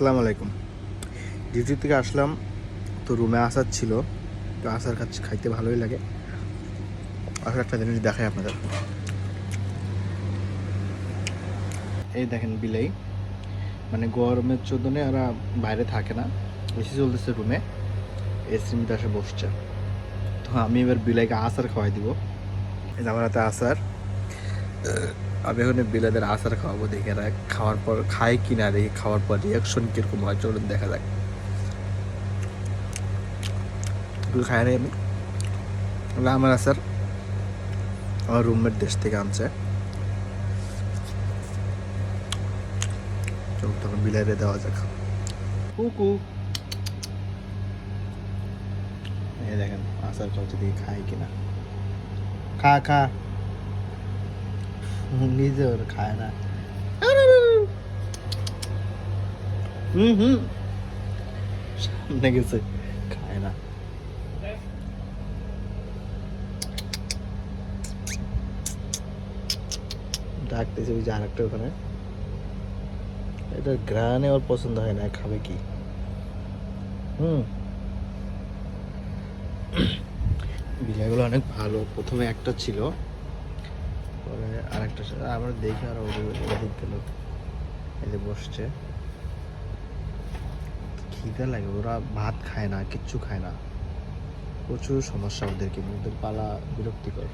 আসসালামু আলাইকুম ডিউটি থেকে আসলাম, তো রুমে আসার ছিল, তো আসার কাছে খাইতে ভালোই লাগে। আর একটা জিনিস দেখাই আপনাদের। এই দেখেন বিলাই মানে গরমের চোদনে ওরা বাইরে থাকে না, এসি চলতেছে রুমে এসির মধ্যে এসে বসছে। তো আমি এবার বিলাইকে আচার খাওয়াই দিব। আমার হাতে আচার। আমি এখন বিলাদের আচার খাওয়াবো দেখে এরা খাওয়ার পর খায় কি না দেখি খাওয়ার পর রিয়াকশন কীরকম হয় চলুন দেখা যাক। এগুলো খাই নাই আমি। এগুলো আমার আচার। আমার রুমমেট দেশ থেকে আনছে। চল তখন বিলাইরে দেওয়া যাক। কুকু। দেখেন আচার খাওয়াচ্ছে দেখি খায় কিনা। খা খা। নিজে ওর খায় না হুম হুম সামনে গেছে খায় না ডাকতেছে ওই যে আরেকটা ওখানে এটা গ্রানে ওর পছন্দ হয় না খাবে কি? হুম। বিলাইগুলো অনেক ভালো। প্রথমে একটা ছিল। পরে আরেকটা আবার দেখি আর ওদিক গেল এতে বসছে। খিদে লাগে, ওরা ভাত খায় না, কিচ্ছু খায় না। প্রচুর সমস্যা ওদেরকে, ওদের পালা বিরক্তিকর।